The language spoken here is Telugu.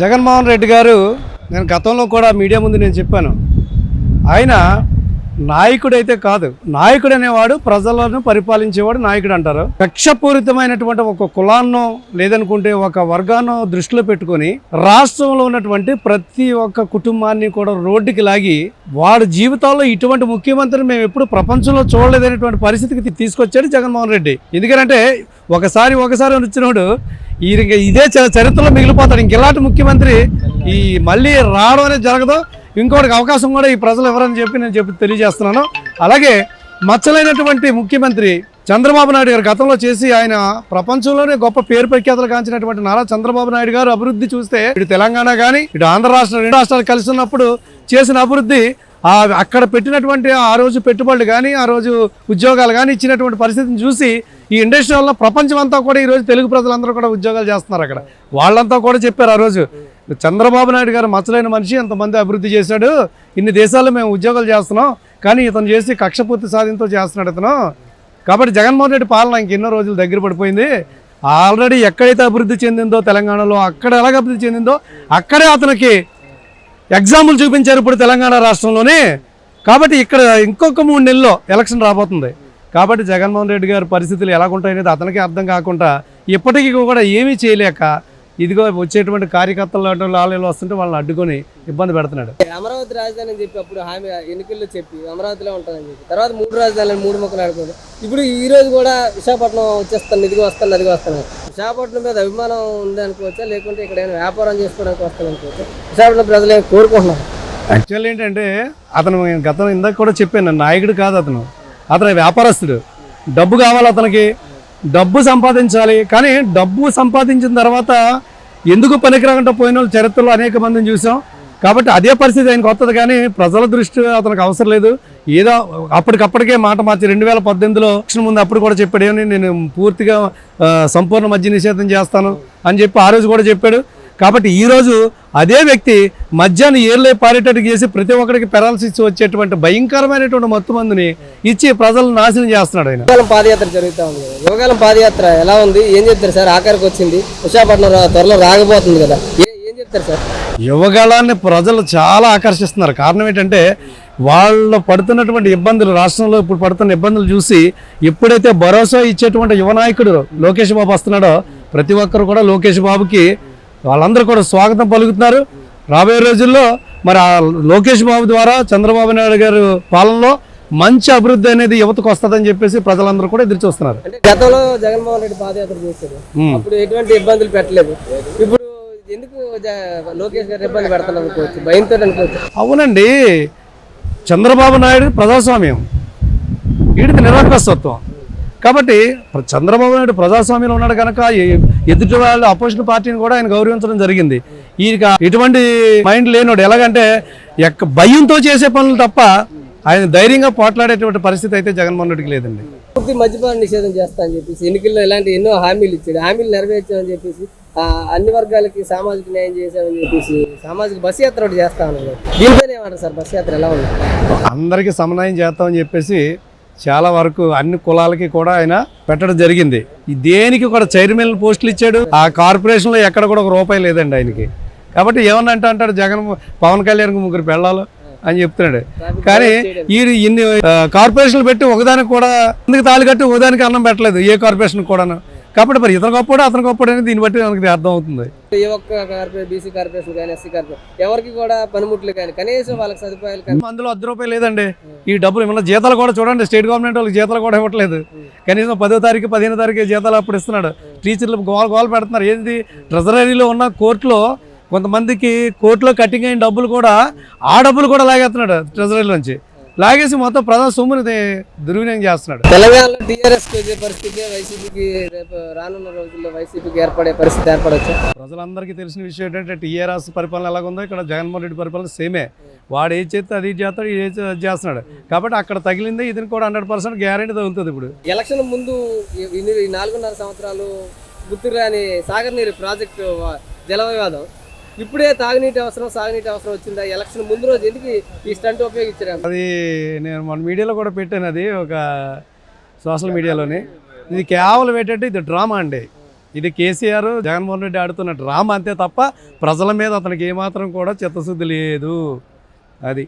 జగన్మోహన్ రెడ్డి గారు నేను గతంలో కూడా మీడియా ముందు నేను చెప్పాను. ఆయన నాయకుడైతే కాదు నాయకుడు అనేవాడు ప్రజలను పరిపాలించేవాడు నాయకుడు అంటారు. కక్షపూరితమైనటువంటి ఒక కులాన్నో లేదనుకుంటే ఒక వర్గాన్నో దృష్టిలో పెట్టుకొని రాష్ట్రంలో ఉన్నటువంటి ప్రతి ఒక్క కుటుంబాన్ని కూడా రోడ్డుకి లాగి వాడి జీవితాల్లో ఇటువంటి ముఖ్యమంత్రిని మేము ఎప్పుడు ప్రపంచంలో చూడలేదనేటువంటి పరిస్థితికి తీసుకొచ్చాడు జగన్మోహన్ రెడ్డి. ఎందుకంటే ఒకసారి ఒకసారి వచ్చినప్పుడు ఈ ఇదే చరిత్రలో మిగిలిపోతాడు. ఇంక ఇలాంటి ముఖ్యమంత్రి ఈ మళ్ళీ రావడం అనేది జరగదు. ఇంకోటికి అవకాశం కూడా ఈ ప్రజలు ఎవరని చెప్పి నేను చెప్పి తెలియజేస్తున్నాను. అలాగే మచ్చలైనటువంటి ముఖ్యమంత్రి చంద్రబాబు నాయుడు గారు గతంలో చేసి ఆయన ప్రపంచంలోనే గొప్ప పేరు ప్రఖ్యాతలు కాంచినటువంటి నారా చంద్రబాబు నాయుడు గారు అభివృద్ధి చూస్తే ఇటు తెలంగాణ కానీ ఇటు ఆంధ్ర రాష్ట్రం రెండు రాష్ట్రాలు కలిసి ఉన్నప్పుడు చేసిన అభివృద్ధి ఆ అక్కడ పెట్టినటువంటి ఆ రోజు పెట్టుబడులు కానీ ఆ రోజు ఉద్యోగాలు కానీ ఇచ్చినటువంటి పరిస్థితిని చూసి ఈ ఇండస్ట్రీ వల్ల ప్రపంచం అంతా కూడా ఈరోజు తెలుగు ప్రజలందరూ కూడా ఉద్యోగాలు చేస్తున్నారు అక్కడ. వాళ్ళంతా కూడా చెప్పారు ఆ రోజు చంద్రబాబు నాయుడు గారు మచ్చలైన మనిషి ఎంతమంది అభివృద్ధి చేశాడు ఇన్ని దేశాల్లో మేము ఉద్యోగాలు చేస్తున్నాం కానీ ఇతను చేసి కక్షపూర్తి సాధనతో చేస్తున్నాడు ఇతను. కాబట్టి జగన్మోహన్ రెడ్డి పాలన ఇంకెన్నో రోజులు దగ్గర పడిపోయింది. ఆల్రెడీ ఎక్కడైతే అభివృద్ధి చెందిందో తెలంగాణలో అక్కడ ఎలాగ అభివృద్ధి చెందిందో అక్కడే అతనికి ఎగ్జాంపుల్ చూపించారు ఇప్పుడు తెలంగాణ రాష్ట్రంలోనే. కాబట్టి ఇక్కడ ఇంకొక మూడు నెలల్లో ఎలక్షన్ రాబోతుంది. కాబట్టి జగన్మోహన్ రెడ్డి గారి పరిస్థితులు ఎలాగుంటాయనేది అతనికి అర్థం కాకుండా ఇప్పటికీ కూడా ఏమీ చేయలేక ఇదిగో వచ్చేటువంటి కార్యకర్తలు లాలీలు వస్తుంటే వాళ్ళని అడ్డుకొని ఇబ్బంది పెడుతున్నాడు. అమరావతి రాజధాని అని చెప్పి అప్పుడు హామీ ఎన్నికల్లో చెప్పి అమరావతిలో ఉంటానని చెప్పి. తర్వాత మూడు రాజధానులు మూడు మొక్కలు ఆడుకోండి ఇప్పుడు ఈ రోజు కూడా విశాఖపట్నం వచ్చేస్తాను ఇదిగో వస్తాను అదిగో వస్తాను విశాఖపట్నం మీద అభిమానం ఉంది అనుకోవచ్చా? లేకుంటే ఇక్కడ ఏమైనా వ్యాపారం చేసుకోవడానికి వస్తాను అనుకోవచ్చా? విశాఖపట్నం ప్రజలు కోరుకుంటున్నారు? యాక్చువల్ ఏంటంటే అతను గతం ఇందాక కూడా చెప్పాను నాయకుడు కాదు అతను. అతను వ్యాపారస్తుడు. డబ్బు కావాలి అతనికి. డబ్బు సంపాదించాలి. కానీ డబ్బు సంపాదించిన తర్వాత ఎందుకు పనికిరాకుండా పోయిన వాళ్ళు చరిత్రలో అనేక మందిని చూసాం. కాబట్టి అదే పరిస్థితి ఆయనకు వస్తుంది కానీ ప్రజల దృష్టి అతనికి అవసరం లేదు. ఏదో అప్పటికప్పటికే మాట మార్చి రెండు వేల పద్దెనిమిదిలో ముందు అప్పుడు కూడా చెప్పాడు ఏమని నేను పూర్తిగా సంపూర్ణ మద్య నిషేధం చేస్తాను అని చెప్పి ఆ రోజు కూడా చెప్పాడు. కాబట్టి ఈ రోజు అదే వ్యక్తి మద్యాన్ని ఏర్లే పారేటట్టు చేసి ప్రతి ఒక్కరికి పెరాలసిస్ వచ్చేటువంటి భయంకరమైనటువంటి మత్తు మందుని ఇచ్చి ప్రజలను నాశనం చేస్తున్నాడు ఆయన. యువకాలం పాదయాత్ర జరుగుతూ ఉంది కదా. యువకాలం పాదయాత్ర ఎలా ఉంది? ఏం చెప్తారు సార్? ఆఖరికి వచ్చింది. విశాఖపట్నం రా- త్వరలో రాకపోతుంది కదా. ఏ- ఏం చెప్తారు సార్? యువగళాన్ని ప్రజలు చాలా ఆకర్షిస్తున్నారు. కారణం ఏంటంటే వాళ్ళు పడుతున్నటువంటి ఇబ్బందులు రాష్ట్రంలో ఇప్పుడు పడుతున్న ఇబ్బందులు చూసి ఎప్పుడైతే భరోసా ఇచ్చేటువంటి యువ నాయకుడు లోకేష్ బాబు వస్తున్నాడో ప్రతి ఒక్కరు కూడా లోకేష్ బాబుకి వాళ్ళందరూ కూడా స్వాగతం పలుకుతున్నారు. రాబోయే రోజుల్లో మరి ఆ లోకేష్ బాబు ద్వారా చంద్రబాబు నాయుడు గారు పాలనలో మంచి అభివృద్ధి అనేది యువతకు వస్తుందని చెప్పేసి ప్రజలందరూ కూడా ఎదురు చూస్తున్నారు. గతంలో జగన్మోహన్ రెడ్డి పాదయాత్ర చేశారు మ్మ్. అప్పుడు ఎటువంటి ఇబ్బందులు పెట్టలేదు. ఇప్పుడు ఎందుకు లోకేష్ గారు ఇబ్బంది పెడతాను భయంతో అనుకోవచ్చు? అవునండి. చంద్రబాబు నాయుడు ప్రజాస్వామ్యం. వీడిది నిరంకుశత్వం కాబట్టి చంద్రబాబు నాయుడు ప్రజాస్వామ్యంలో ఉన్నాడు కనుక ఎదుటి వాళ్ళు అపోజిషన్ పార్టీని కూడా ఆయన గౌరవించడం జరిగింది. ఈయనకి ఎటువంటి మైండ్ లేనోడు ఎలాగంటే ఎక్క భయంతో చేసే పనులు తప్ప ఆయన ధైర్యంగా పోట్లాడేటువంటి పరిస్థితి అయితే జగన్మోహన్ రెడ్డికి లేదండి. పూర్తి మద్యపాన నిషేధం చేస్తా అని చెప్పేసి ఎన్నికల్లో ఇలాంటి ఎన్నో హామీలు ఇచ్చాడు. హామీలు నెరవేర్చామని చెప్పేసి అన్ని వర్గాలకి సామాజిక న్యాయం చేశామని చెప్పేసి సామాజిక బస్ యాత్ర ఒకటి చేస్తా ఉన్నారు. దీనిపైన ఏమంటారు సార్? బస్ యాత్ర ఎలా ఉంది? అందరికీ సమన్వయం చేస్తామని చెప్పేసి చాలా వరకు అన్ని కులాలకి కూడా ఆయన పెట్టడం జరిగింది. దేనికి కూడా చైర్మన్ పోస్టులు ఇచ్చాడు. ఆ కార్పొరేషన్లో ఎక్కడ కూడా ఒక రూపాయి లేదండి ఆయనకి. కాబట్టి ఏమన్నా అంటే అంటాడు జగన్ పవన్ కళ్యాణ్ ముగ్గురు పెళ్ళాలు అని చెప్తున్నాడు. కానీ ఈ ఇన్ని కార్పొరేషన్లు పెట్టి ఒకదానికి కూడా ఎందుకు తాళి కట్టి ఒకదానికి అన్నం పెట్టలేదు ఏ కార్పొరేషన్ కూడాను. కాబట్టి మరి ఇతను గొప్పడు అతను గొప్పడు అనేది దీన్ని బట్టి మనకి అర్థం అవుతుంది ఏ ఒక్క కార్పొరేషన్ బీసీ కార్పొరేషన్ కానీ ఎస్సీ కార్పొరేషన్ ఎవరికి కూడా పనిముట్లు కానీ కనీసం వాళ్ళకి సదుపాయాలు కానీ అందులో అర్ధ రూపాయలు లేదండి. ఈ డబ్బులు ఏమన్నా జీతాలు కూడా చూడండి స్టేట్ గవర్నమెంట్ వాళ్ళకి జీతాలు కూడా ఇవ్వట్లేదు. కనీసం పదో తారీఖు పదిహేను తారీఖు జీతాలు అప్పుడు ఇస్తున్నాడు. టీచర్లు గోల గోల పెడుతున్నారు. ఏంది? ట్రెజరీలో ఉన్న కోర్టులో కొంతమందికి కోర్టులో కట్టింగ్ అయిన డబ్బులు కూడా ఆ డబ్బులు కూడా లాగేస్తున్నాడు ట్రెజరీలోంచి. లాగేసి మొత్తం ప్రజా సొమ్ముని దుర్వినియోగం చేస్తున్నాడు. తెలంగాణలో టీఆర్ఎస్ పరిస్థితి వైసీపీకి రేపు రానున్న రోజుల్లో వైసీపీకి ఏర్పడే పరిస్థితి ఏర్పడవచ్చు ప్రజలందరికీ తెలిసిన విషయం ఏంటంటే టీఆర్ఎస్ పరిపాలన ఎలాగుందో ఇక్కడ జగన్మోహన్ రెడ్డి పరిపాలన సేమే. వాడు ఏది చేస్తే అది చేస్తాడు ఇది చేస్తున్నాడు. కాబట్టి అక్కడ తగిలిందే ఇది కూడా హండ్రెడ్ పర్సెంట్ గ్యారెంటీ తగులుతుంది ఇప్పుడు. ఎలక్షన్ ముందు నాలుగున్నర సంవత్సరాలు గుర్తురాని సాగర్ నీరు ప్రాజెక్టు జల వివాదం ఇప్పుడే తాగునీటి అవసరం సాగునీటి అవసరం వచ్చిందా. ఎలక్షన్ ముందు రోజు ఎందుకు ఈ స్టంట్ ఉపయోగించారు? అది నేను మన మీడియాలో కూడా పెట్టాను అది ఒక సోషల్ మీడియాలోని. ఇది కేవలం ఏంటంటే ఇది డ్రామా అండి. ఇది కేసీఆర్ జగన్మోహన్ రెడ్డి ఆడుతున్న డ్రామా అంతే తప్ప ప్రజల మీద అతనికి ఏమాత్రం కూడా చిత్తశుద్ధి లేదు. అది